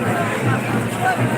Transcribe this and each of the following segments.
Vamos!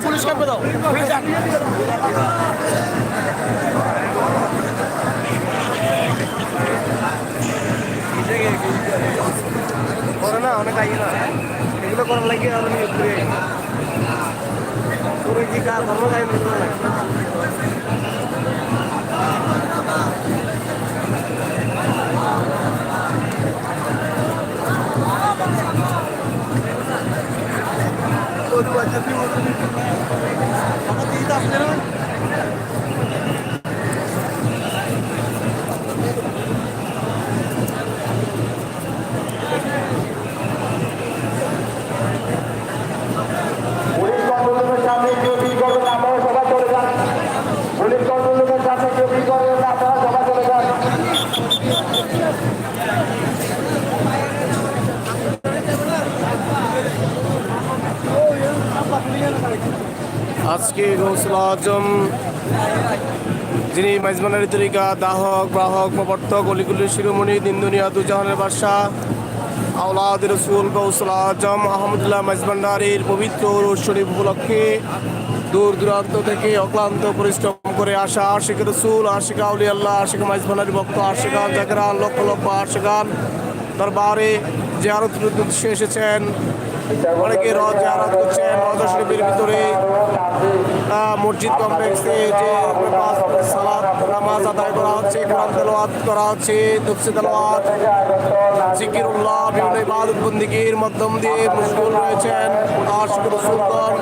Police করে না অনেক আগে না এগুলো করার লাগে আমি ঘুরে পুরো কি কাজ Nakatitas na naman. আজকে গৌসুল আজম যিনি মাইজমানের তরিকা, দাহক গ্রাহক প্রবর্তক অলিগুলির শিরোমণি, দিনদুনিয়া, দুজাহানের বাদশাহ আওলাদ রসুল গৌসুল আজম আহমদুল্লাহ মাইজমান্ডারির পবিত্র শরীফ উপলক্ষে দূর দূরান্ত থেকে অক্লান্ত পরিশ্রম করে আসা আশিক রসুল, আশিকা আউলি আল্লাহ আশিক মাইজমানের ভক্ত আশিকান জাকেরান, লক্ষ লক্ষ আশিকান দরবারে জিয়ারত উদ্দেশ্যে এসেছেন অনেকে রথ জিয়ারত করছেন রজা শরীফের ভিতরে মসজিদ কমপ্লেক্সে যে সালাত, নামাজ আদায় করা হচ্ছে, কোরআন তেলাওয়াত করা হচ্ছে তফসি তেলাওয়াত, জিকিরুল্লাহ, বিভিন্ন ইবাদত বন্দিগির মাধ্যম দিয়ে মুশগুল রয়েছেন আশিকুর সুলতান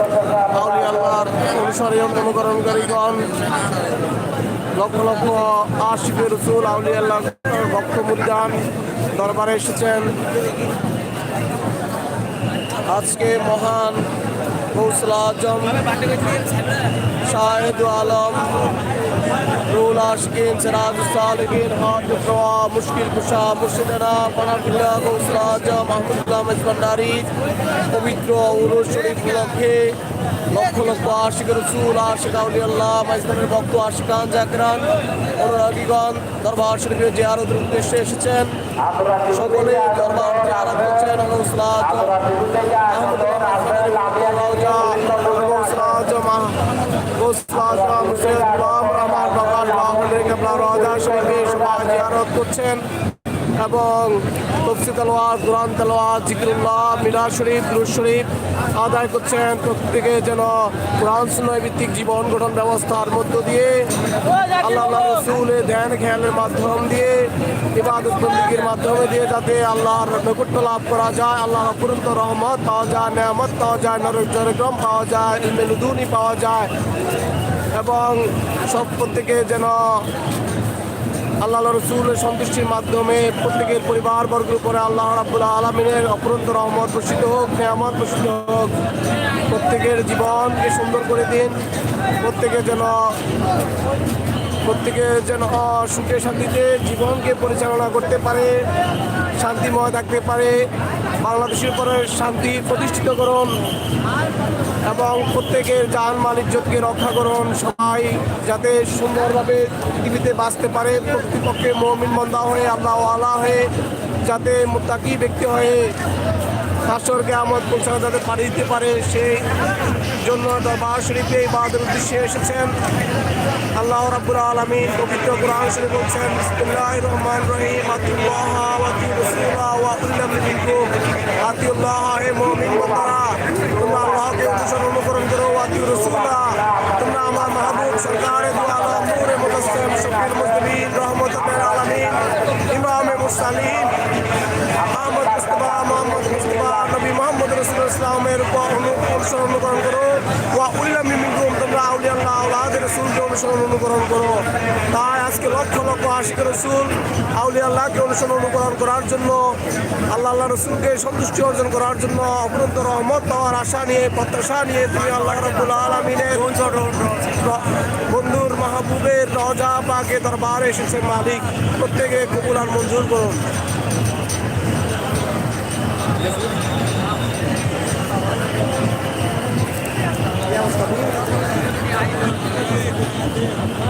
আউলি আল্লাহর অনুসারী অনুকরণকারীগণ লক্ষ লক্ষ আশিকের রসুল আউলি আল্লাহ ভক্ত মুরিদান দরবারে এসেছেন। আজকে মহান কৌশল আজম শাহেদ আলম রুল আশকিন সিরাজ সালেকিন হাত প্রওয়া মুশকিল কুশা মুর্শিদানা পানাকিল্লা কৌশল আজম আহমদুল্লাহ মজবান্ডারি পবিত্র উরুজ শরীফ উপলক্ষে লক্ষ লক্ষ আশিক রসুল আশিক আউলি আল্লাহ মাইজবানের ভক্ত আশিকান জাকরান অনুরাগীগণ দরবার শরীফের জিয়ারতের উদ্দেশ্যে এসেছেন সকলে দরবার জিয়ারত করছেন কৌশল আজম করছেন এবং তফসি তালোয়ার কোরআন তালোয়ার জিকিরুল্লাহ মিলা শরীফ দুরুদ শরীফ আদায় করছেন। প্রত্যেকে যেন কোরআন ভিত্তিক জীবন গঠন ব্যবস্থার মধ্য দিয়ে আল্লাহ রসুলের ধ্যান খেয়ালের মাধ্যম দিয়ে, ইবাদত বন্দীগীর মাধ্যমে দিয়ে যাতে আল্লাহর নৈকট্য লাভ করা যায় আল্লাহর অপরন্ত রহমত পাওয়া যায়, নেয়ামত পাওয়া যায় নরক পাওয়া যায় ইলমেলুদুনি পাওয়া যায়। এবং সব প্রত্যেকে যেন আল্লাহ রসুলের সন্তুষ্টির মাধ্যমে প্রত্যেকের পরিবার বর্গের উপরে আল্লাহ রাবুল্লাহ আলমিনের অপরন্ত রহমত প্রসিদ্ধ হোক, নেয়ামত বর্ষিত হোক, প্রত্যেকের জীবনকে সুন্দর করে দিন, প্রত্যেকে যেন প্রত্যেকে যেন সুখে শান্তিতে জীবনকে পরিচালনা করতে পারে, শান্তিময় থাকতে পারে। বাংলাদেশের উপরে শান্তি প্রতিষ্ঠিত করুন এবং প্রত্যেকের যান ইজ্জতকে রক্ষা করুন। সবাই যাতে সুন্দরভাবে পৃথিবীতে বাঁচতে পারে প্রতিপক্ষে মমিন বন্ধা হয়ে, আল্লাহ আল্লাহ হয়ে, যাতে মুতাকি ব্যক্তি হয়ে হাসরকে আমদ পৌঁছানো যাতে পাড়ি দিতে পারে, সেই জন্য দরবার শরীফে ইবাদের উদ্দেশ্যে এসেছেন। আল্লাহ রাব্বুল আলামিন পবিত্র কোরআন শরীফ বলছেন, বিসমিল্লাহির রহমানির রহিম, আতিউল্লাহ ওয়া রাসূলা ওয়া উল্লাম মিনকুম, আতিউল্লাহ হে মুমিন বান্দারা, তোমরা আল্লাহকে অনুসরণ অনুকরণ করো, ওয়া আতিউ রাসূলা, তোমরা আমার মাহবুব সরকারে দু আলম নূরে মুতাসসিম শফিউল মুজলিমিন রহমাতুল আলামিন, ইমামে মুরসালিন, আহমদ মুস্তফা, মোহাম্মদ মুস্তফা, নবী মোহাম্মদ রসুল ইসলামের উপর অনুসরণ অনুকরণ করো, ওয়া উল্লাম রসুলকে অনুসরণ অনুকরণ করো তাই আজকে লক্ষ লক্ষ আশিক রসুল, আউলিয়া আল্লাহকে অনুসরণ অনুকরণ করার জন্য, আল্লাহ আল্লাহ রসুলকে সন্তুষ্টি অর্জন করার জন্য অপরন্ত রহমত পাওয়ার আশা নিয়ে, প্রত্যাশা নিয়ে তুমি আল্লাহ রব্বুল আলমিনের বন্ধুর মাহবুবের রজা পাকে দরবারে এসেছে মালিক। প্রত্যেকে কবুল আর মঞ্জুর করুন।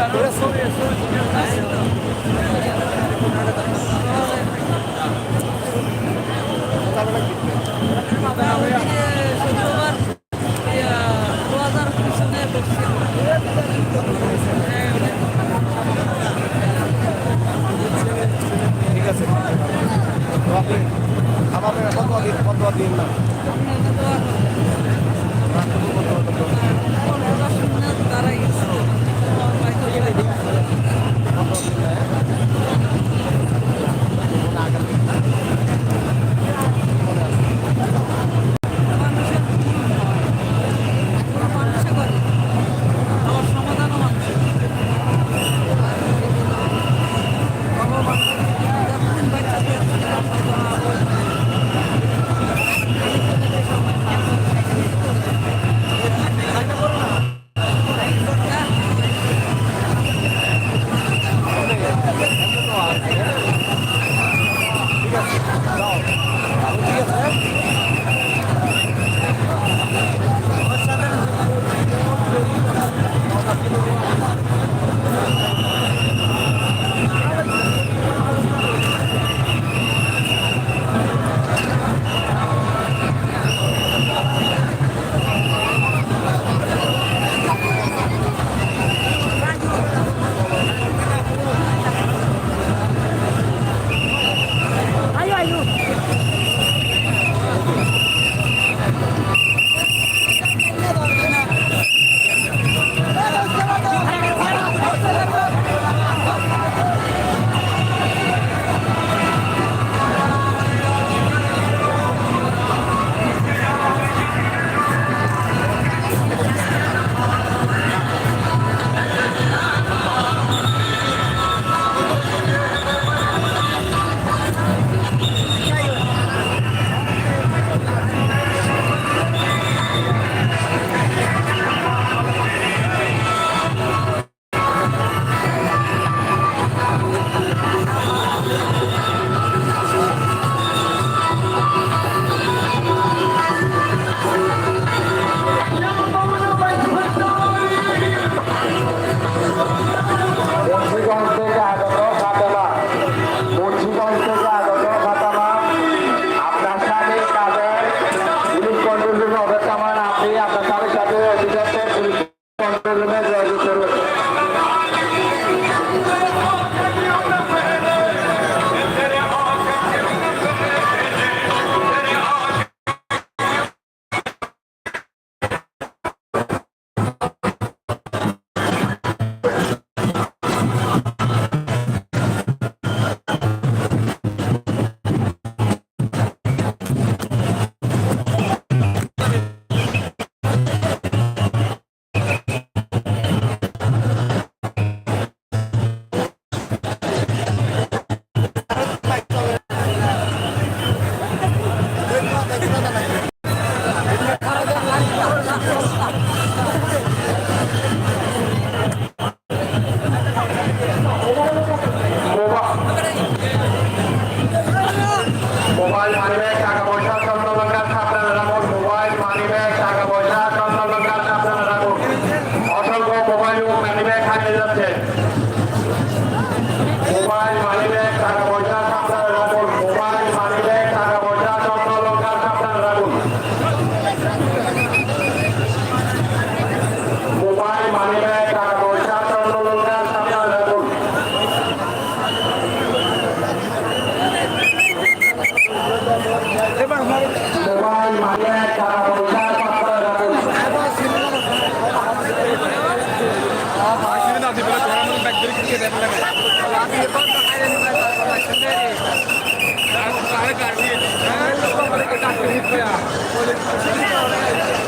Agora sou eu, sou. ただの对啊，我的我就。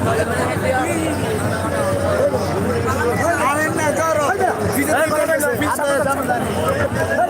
Hadi, hadi, hadi.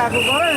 কাকু করেন